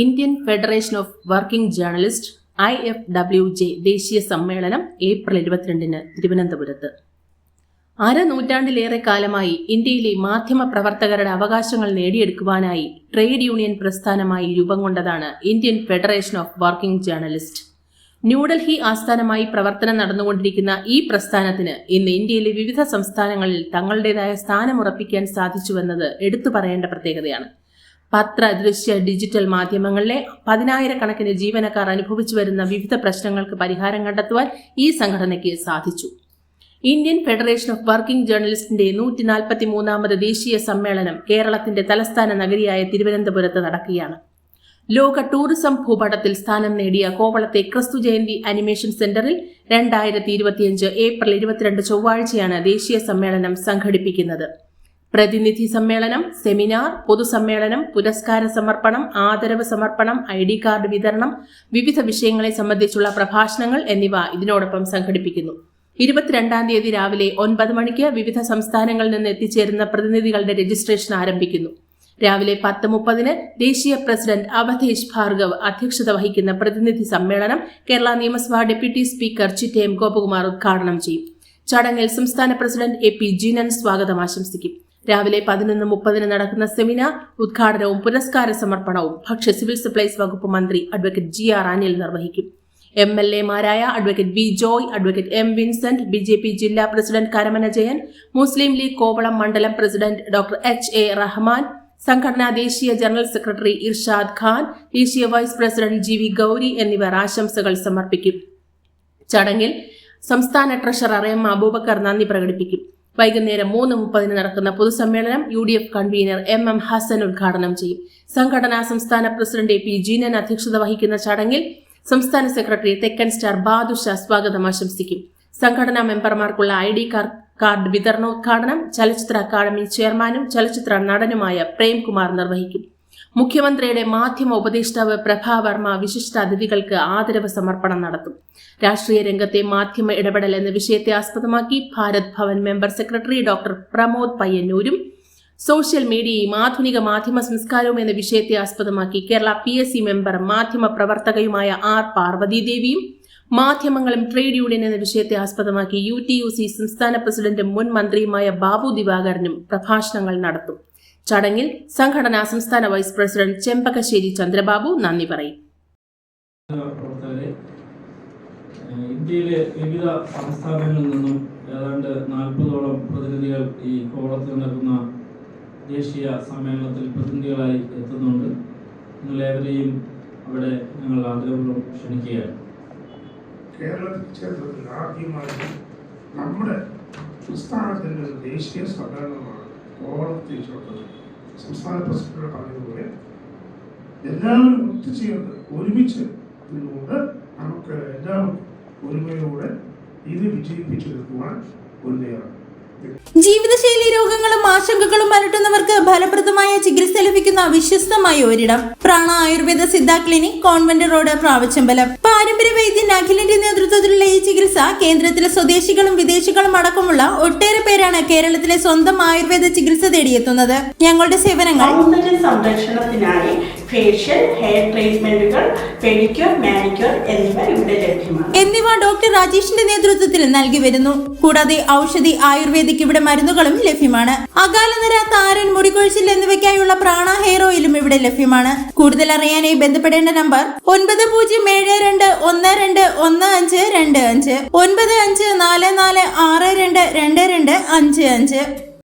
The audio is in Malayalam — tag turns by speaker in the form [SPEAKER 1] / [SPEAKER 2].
[SPEAKER 1] Indian federation of working journalist I F W J ദേശീയ സമ്മേളനം ഏപ്രിൽ ഇരുപത്തിരണ്ടിന് തിരുവനന്തപുരത്ത്. അരനൂറ്റാണ്ടിലേറെ കാലമായി ഇന്ത്യയിലെ മാധ്യമ പ്രവർത്തകരുടെ അവകാശങ്ങൾ നേടിയെടുക്കുവാനായി ട്രേഡ് യൂണിയൻ പ്രസ്ഥാനമായി രൂപം കൊണ്ടതാണ് Indian federation of working journalist. New Delhi ആസ്ഥാനമായി പ്രവർത്തനം നടന്നുകൊണ്ടിരിക്കുന്ന ഈ പ്രസ്ഥാനത്തിന് ഇന്ന് ഇന്ത്യയിലെ വിവിധ സംസ്ഥാനങ്ങളിൽ തങ്ങളുടേതായ സ്ഥാനമുറപ്പിക്കാൻ സാധിച്ചുവെന്നത് എടുത്തു പറയേണ്ട പ്രത്യേകതയാണ്. പത്ര ദൃശ്യ ഡിജിറ്റൽ മാധ്യമങ്ങളിലെ പതിനായിരക്കണക്കിന് ജീവനക്കാർ അനുഭവിച്ചു വരുന്ന വിവിധ പ്രശ്നങ്ങൾക്ക് പരിഹാരം കണ്ടെത്തുവാൻ ഈ സംഘടനയ്ക്ക് സാധിച്ചു. ഇന്ത്യൻ ഫെഡറേഷൻ ഓഫ് വർക്കിംഗ് ജേർണലിസ്റ്റിന്റെ നൂറ്റി നാൽപ്പത്തി മൂന്നാമത് ദേശീയ സമ്മേളനം കേരളത്തിന്റെ തലസ്ഥാന നഗരിയായ തിരുവനന്തപുരത്ത് നടക്കുകയാണ്. ലോക ടൂറിസം ഭൂപടത്തിൽ സ്ഥാനം നേടിയ കോവളത്തെ ക്രിസ്തു ജയന്തി അനിമേഷൻ സെന്ററിൽ രണ്ടായിരത്തി ഇരുപത്തിയഞ്ച് ഏപ്രിൽ ഇരുപത്തിരണ്ട് ചൊവ്വാഴ്ചയാണ് ദേശീയ സമ്മേളനം സംഘടിപ്പിക്കുന്നത്. പ്രതിനിധി സമ്മേളനം സെമിനാർ പൊതുസമ്മേളനം പുരസ്കാര സമർപ്പണം ആദരവ് സമർപ്പണം ഐ ഡി കാർഡ് വിതരണം വിവിധ വിഷയങ്ങളെ സംബന്ധിച്ചുള്ള പ്രഭാഷണങ്ങൾ എന്നിവ ഇതിനോടൊപ്പം സംഘടിപ്പിക്കുന്നു. ഇരുപത്തിരണ്ടാം തീയതി രാവിലെ ഒൻപത് മണിക്ക് വിവിധ സംസ്ഥാനങ്ങളിൽ നിന്ന് എത്തിച്ചേരുന്ന പ്രതിനിധികളുടെ രജിസ്ട്രേഷൻ ആരംഭിക്കുന്നു. രാവിലെ പത്ത് മുപ്പതിന് ദേശീയ പ്രസിഡന്റ് അവധേഷ് ഭാർഗവ് അധ്യക്ഷത വഹിക്കുന്ന പ്രതിനിധി സമ്മേളനം കേരള നിയമസഭാ ഡെപ്യൂട്ടി സ്പീക്കർ ചിറ്റയം ഗോപകുമാർ ഉദ്ഘാടനം ചെയ്യും. ചടങ്ങിൽ സംസ്ഥാന പ്രസിഡന്റ് എ പി ജീനൻ സ്വാഗതം ആശംസിക്കും. രാവിലെ പതിനൊന്ന് മുപ്പതിന് നടക്കുന്ന സെമിനാർ ഉദ്ഘാടനവും പുരസ്കാര സമർപ്പണവും ഭക്ഷ്യ സിവിൽ സപ്ലൈസ് വകുപ്പ് മന്ത്രി അഡ്വക്കേറ്റ് ജി ആർ അനിൽ നിർവഹിക്കും. M L എമാരായ advocate V Joy advocate M Vincent B J P ജില്ലാ പ്രസിഡന്റ് കരമന ജയൻ മുസ്ലിം ലീഗ് കോവളം മണ്ഡലം president doctor H A Rahman സംഘടനാ ദേശീയ ജനറൽ സെക്രട്ടറി ഇർഷാദ് ഖാൻ ദേശീയ vice president G V Gauri എന്നിവർ ആശംസകൾ സമർപ്പിക്കും. ചടങ്ങിൽ സംസ്ഥാന ട്രഷറർ എം അബൂബക്കർ നന്ദി പ്രകടിപ്പിക്കും. വൈകുന്നേരം മൂന്ന് മുപ്പതിന് നടക്കുന്ന പൊതുസമ്മേളനം U D F convener M M Hasan ഉദ്ഘാടനം ചെയ്യും. സംഘടനാ സംസ്ഥാന പ്രസിഡന്റ് എ പി ജീനൻ അധ്യക്ഷത വഹിക്കുന്ന ചടങ്ങിൽ സംസ്ഥാന സെക്രട്ടറി തെക്കൻ സ്റ്റാർ ബാദുഷ സ്വാഗതം ആശംസിക്കും. സംഘടനാ മെമ്പർമാർക്കുള്ള ഐ ഡി കാർഡ് വിതരണോദ്ഘാടനം ചലച്ചിത്ര അക്കാദമി ചെയർമാനും ചലച്ചിത്ര നടനുമായ പ്രേംകുമാർ നിർവഹിക്കും. മുഖ്യമന്ത്രിയുടെ മാധ്യമ ഉപദേഷ്ടാവ് പ്രഭാ വർമ്മ വിശിഷ്ട അതിഥികൾക്ക് ആദരവ് സമർപ്പണം നടത്തും. രാഷ്ട്രീയ രംഗത്തെ മാധ്യമ ഇടപെടൽ എന്ന വിഷയത്തെ ആസ്പദമാക്കി Bharat Bhavan member secretary doctor Pramod പയ്യന്നൂരും social മീഡിയയും ആധുനിക മാധ്യമ സംസ്കാരവും എന്ന വിഷയത്തെ ആസ്പദമാക്കി Kerala P S C member മാധ്യമ പ്രവർത്തകയുമായ ആർ പാർവതീദേവിയും മാധ്യമങ്ങളും ട്രേഡ് യൂണിയൻ എന്ന വിഷയത്തെ ആസ്പദമാക്കി യു ടി യു സി സംസ്ഥാന പ്രസിഡന്റും മുൻ മന്ത്രിയുമായ ബാബു ദിവാകരനും പ്രഭാഷണങ്ങൾ നടത്തും. ചടങ്ങിൽ സംഘടനാ സംസ്ഥാന വൈസ് പ്രസിഡന്റ് ചെമ്പകശ്ശേരി ചന്ദ്രബാബു നന്ദി പറയും.
[SPEAKER 2] ഇന്ത്യയിലെ വിവിധ സംസ്ഥാനങ്ങളിൽ നിന്നും ഏതാണ്ട് നാൽപ്പതോളം പ്രതിനിധികൾ ഈ കോളത്തിൽ നടക്കുന്ന ദേശീയ സമ്മേളനത്തിൽ പ്രതിനിധികളായി എത്തുന്നുണ്ട്. നിങ്ങളേവരെയും അവിടെ ഞങ്ങൾ ആഗ്രഹങ്ങളും ക്ഷണിക്കുകയാണ്.
[SPEAKER 3] കേരളത്തിൽ ചരിത്രത്തിൽ ആദ്യമായി നമ്മുടെ സംസ്ഥാനത്തിന്റെ ഒരു ദേശീയ സമ്മേളനമാണ് കോവളത്തിൽ ചേർത്തത് സംസ്ഥാന പ്രസിഡന്റ് പറഞ്ഞതുപോലെ എല്ലാവരും ഒത്തുചേർന്ന് ഒരുമിച്ച് നിന്നുകൊണ്ട് നമുക്ക് എല്ലാവർക്കും ഒരുമയോടെ ഇത് വിജയിപ്പിച്ചെടുക്കുവാൻ മുന്നേറാം
[SPEAKER 4] ജീവിതശൈലി രോഗങ്ങളും ആശങ്കകളും അലട്ടുന്നവർക്ക് ഫലപ്രദമായ ചികിത്സ ലഭിക്കുന്ന വിശ്വസ്തമായ ഒരിടം. Prana Ayurveda Siddha clinic convent road Pravachambalam പാരമ്പര്യ വൈദ്യൻ അഖിലിന്റെ നേതൃത്വത്തിലുള്ള ഈ ചികിത്സ കേന്ദ്രത്തിലെ സ്വദേശികളും വിദേശികളും അടക്കമുള്ള ഒട്ടേറെ പേരാണ് കേരളത്തിലെ സ്വന്തം ആയുർവേദ ചികിത്സ തേടിയെത്തുന്നത്. ഞങ്ങളുടെ സേവനങ്ങൾ
[SPEAKER 5] സംരക്ഷണത്തിനായി ഫേഷ്യൽ ഹെയർ ട്രീറ്റ്മെന്റുകൾ പെഡിക്യൂർ മാനിക്യൂർ എന്നിവ ഇവിടെ ലഭ്യമാണ്.
[SPEAKER 4] എന്നിവ ഡോക്ടർ രാജേഷിന്റെ നേതൃത്വത്തിൽ നൽകി വരുന്നു. കൂടാതെ ഔഷധി ആയുർവേദിക് ഇവിടെ മരുന്നുകളും ലഭ്യമാണ്. അകാലനര താരൻ മുടികൊഴിച്ചിൽ എന്നിവയ്ക്കായുള്ള പ്രാണ ഹെയർ ഓയിലും ഇവിടെ ലഭ്യമാണ്. കൂടുതൽ അറിയാനായി ബന്ധപ്പെടേണ്ട നമ്പർ ഒൻപത് പൂജ്യം ഏഴ് രണ്ട് ഒന്ന് രണ്ട് ഒന്ന് അഞ്ച് രണ്ട് അഞ്ച് ഒൻപത് അഞ്ച് നാല് നാല് ആറ് രണ്ട് രണ്ട് രണ്ട് അഞ്ച് അഞ്ച്.